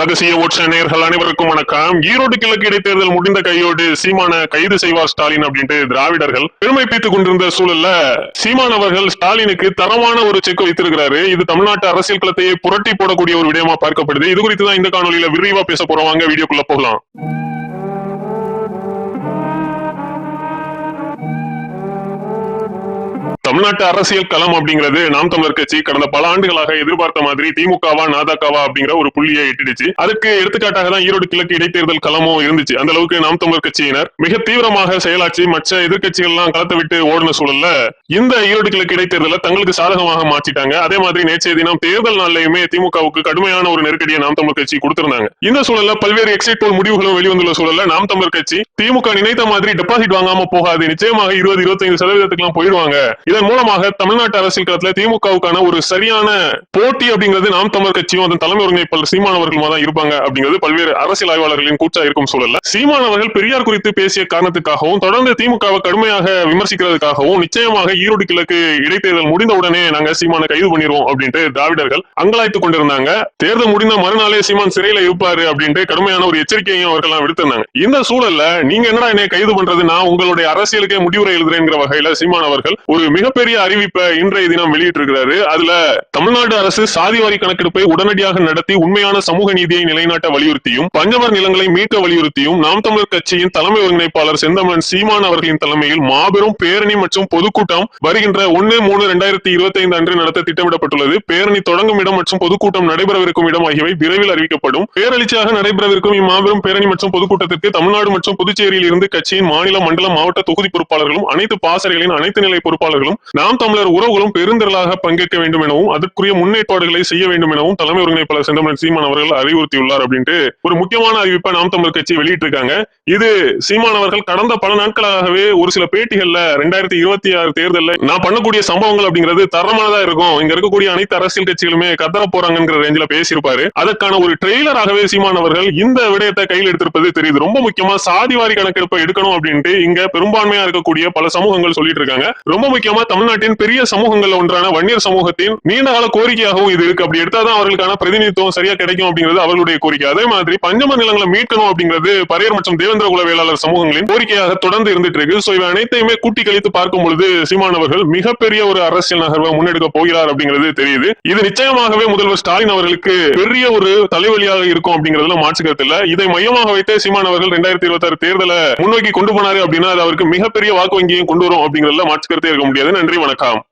ரகசிய ஓட்ச நேர்கள் அனைவருக்கும் வணக்கம். ஈரோடு கிழக்கு இடைத்தேர்தல் முடிந்த கையோடு சீமான கைது செய்வார் ஸ்டாலின் அப்படின்ட்டு திராவிடர்கள் பெருமை பீத்துக் கொண்டிருந்த சூழல்ல சீமான் அவர்கள் ஸ்டாலினுக்கு தரமான ஒரு செக் வைத்திருக்கிறாரு. இது தமிழ்நாட்டு அரசியல் களத்தையே புரட்டி போடக்கூடிய ஒரு விடயமா பார்க்கப்படுது. இது குறித்து தான் இந்த காணொலியில விரிவா பேச போறோம். வாங்க வீடியோக்குள்ள போகலாம். தமிழ்நாட்டு அரசியல் களம் அப்படிங்கிறது நாம் தமிழர் கட்சி கடந்த பல ஆண்டுகளாக எதிர்பார்த்த மாதிரி திமுகவா நாதாக்காவா அப்படிங்கிற ஒரு புள்ளியை எட்டிடுச்சு. அதுக்கு எடுத்துக்காட்டாக தான் ஈரோடு கிழக்கு இடைத்தேர்தல் களமும் இருந்துச்சு. அந்த அளவுக்கு நாம் தமிழர் கட்சியினர் மிக தீவிரமாக செயலாற்றி மற்ற எதிர்கட்சிகள் எல்லாம் களத்தை விட்டு ஓடின சூழல்ல இந்த ஈரோடு கிழக்கு இடைத்தேர்தலை தங்களுக்கு சாதகமாக மாற்றிட்டாங்க. அதே மாதிரி நேற்றைய தினம் தேர்தல் நாள்லயுமே திமுகவுக்கு கடுமையான ஒரு நெருக்கடியை நாம் தமிழர் கட்சி கொடுத்திருந்தாங்க. இந்த சூழல்ல பல்வேறு எக்ஸிட் போல் முடிவுகளும் வெளிவந்துள்ள சூழல்ல நாம் தமிழர் கட்சி திமுக நினைத்த மாதிரி டெபாசிட் வாங்காம போகாது. நிச்சயமாக இருபது இருபத்தைந்து சதவீதத்துக்கு எல்லாம் போயிடுவாங்க இதன் மூலமாக தமிழ்நாட்டு அரசியல் களத்துல திமுகவுக்கான ஒரு சரியான போட்டி அப்படிங்கிறது நாம் தமிழர் கட்சியும் அதன் தலைமை ஒருங்கிணைப்பாளர் சீமானவர்களுமா தான் இருப்பாங்க அப்படிங்கிறது பல்வேறு அரசியல் ஆய்வாளர்களின் கூச்சா இருக்கும் சூழல்ல. சீமானவர்கள் பெரியார் குறித்து பேசிய காரணத்துக்காகவும் தொடர்ந்து திமுகவை கடுமையாக விமர்சிக்கிறதுக்காகவும் நிச்சயமாக ஈரோடு கிழக்கு இடைத்தேர்தல் முடிந்த உடனே நாங்க சீமான கைது பண்ணிடுவோம் அப்படின்ட்டு திராவிடர்கள் அங்கலாய்த்து கொண்டிருந்தாங்க. தேர்தல் முடிந்த மறுநாளே சீமான் சிறையில இருப்பாரு அப்படின்ட்டு கடுமையான ஒரு எச்சரிக்கையும் அவர்கள் விடுத்திருந்தாங்க. இந்த சூழல்ல நீங்க என்னடா என்னை கைது பண்றது? நான் உங்களுடைய அரசியலுக்கே முடிவுரை எழுதுறேங்கிற வகையில சீமான் அவர்கள் ஒரு மிகப்பெரிய அறிவிப்பை இன்றைய தினம் வெளியிட்டிருக்கிறாரு. அதுல தமிழ்நாடு அரசு சாதிவாரி கணக்கெடுப்பை உடனடியாக நடத்தி உண்மையான சமூக நீதியை நிலைநாட்ட வலியுறுத்தியும் பஞ்சவர் நிலங்களை மீட்க வலியுறுத்தியும் நாம் தமிழர் கட்சியின் தலைமை ஒருங்கிணைப்பாளர் செந்தமன் சீமான் அவர்களின் தலைமையில் மாபெரும் பேரணி மற்றும் பொதுக்கூட்டம் வருகின்ற ஒன்னு மூணு ரெண்டாயிரத்தி இருபத்தி ஐந்து அன்று நடத்த திட்டமிடப்பட்டுள்ளது. பேரணி தொடங்கும் இடம் மற்றும் பொதுக்கூட்டம் நடைபெறவிருக்கும் இடம் ஆகியவை விரைவில் அறிவிக்கப்படும். பேரழிச்சியாக நடைபெறவிருக்கும் இம்மாபெரும் பேரணி மற்றும் பொதுக்கூட்டத்திற்கு தமிழ்நாடு மற்றும் புதுச்சேரியில் இருந்து கட்சியின் மாநில மண்டல மாவட்ட தொகுதி பொறுப்பாளர்களும் அனைத்து பாசறைகளின் அனைத்து நிலை பொறுப்பாளர்களும் நாம் தமிழர் உறவுகளும் பெருந்திரளாக பங்கேற்க வேண்டும் எனவும் அதற்குரிய முன்னேற்பாடுகளை செய்ய வேண்டும் எனவும் தலைமை ஒருங்கிணைப்பாளர் செந்தமன் சீமான் அவர்கள் அறிவுறுத்தியுள்ளார் அப்படின்ட்டு ஒரு முக்கியமான அறிவிப்பை நாம் தமிழர் கட்சி வெளியிட்டிருக்காங்க. இது சீமான் அவர்கள் கடந்த பல நாட்களாகவே ஒரு சில பேட்டிகள்ல ரெண்டாயிரத்தி இருபத்தி ஆறு தேர்தலில் நான் பண்ணக்கூடிய சம்பவங்கள் அப்படிங்கிறது தரமானதா இருக்கும். இங்க இருக்கக்கூடிய அனைத்து அரசியல் கட்சிகளுமே கத்தர போறாங்கிற ரேஞ்சில பேசியிருப்பாரு. அதற்கான ஒரு ட்ரெய்லராகவே சீமான் அவர்கள் இந்த விடயத்தை கையில் எடுத்திருப்பது தெரியுது. ரொம்ப முக்கியமா சாதிவாரி கணக்கெடுப்பை எடுக்கணும் அப்படின்ட்டு இங்க பெரும்பான்மையா இருக்கக்கூடிய பல சமூகங்கள் சொல்லிட்டு இருக்காங்க. ரொம்ப முக்கியமா தமிழ்நாட்டின் பெரிய சமூகங்கள்ல ஒன்றான வன்னியர் சமூகத்தின் நீண்டகால கோரிக்கையாகவும் இது இருக்கு. அப்படி எடுத்தாதான் அவர்களுக்கான பிரதிநிதித்துவம் சரியா கிடைக்கும் அப்படிங்கிறது அவர்களுடைய கோரிக்கை. அதே மாதிரி பஞ்சம நிலங்களை மீட்கணும் அப்படிங்கிறது பரையர் மற்றும் தேவேந்திர குல வேளாளர் சமூகங்களின் கோரிக்கையாக தொடர்ந்து இருந்துட்டு இருக்கு. சோ இவை அனைத்தையுமே கூட்டி கழித்து பார்க்கும் பொழுது சீமானவர்கள் மிகப்பெரிய ஒரு அரசியல் நகர்வை முன்னெடுக்க போகிறார் அப்படிங்கிறது தெரியுது. இது நிச்சயமாகவே முதல்வர் ஸ்டாலின் அவர்களுக்கு பெரிய ஒரு தலைவலியாக இருக்கும் அப்படிங்கிறதுல மாற்று கருத்து இல்ல. இதை மையமாக வைத்தே சீமான் அவர்கள் ரெண்டாயிரத்தி இருபத்தி ஆறு தேர்தலை முன்னோக்கி கொண்டு போனாரு அப்படின்னா அது அவருக்கு மிகப்பெரிய வாக்கு வங்கியும் கொண்டு வரும் அப்படிங்கிறதுல மாற்று கருத்தே இருக்க முடியாது. நன்றி வணக்கம்.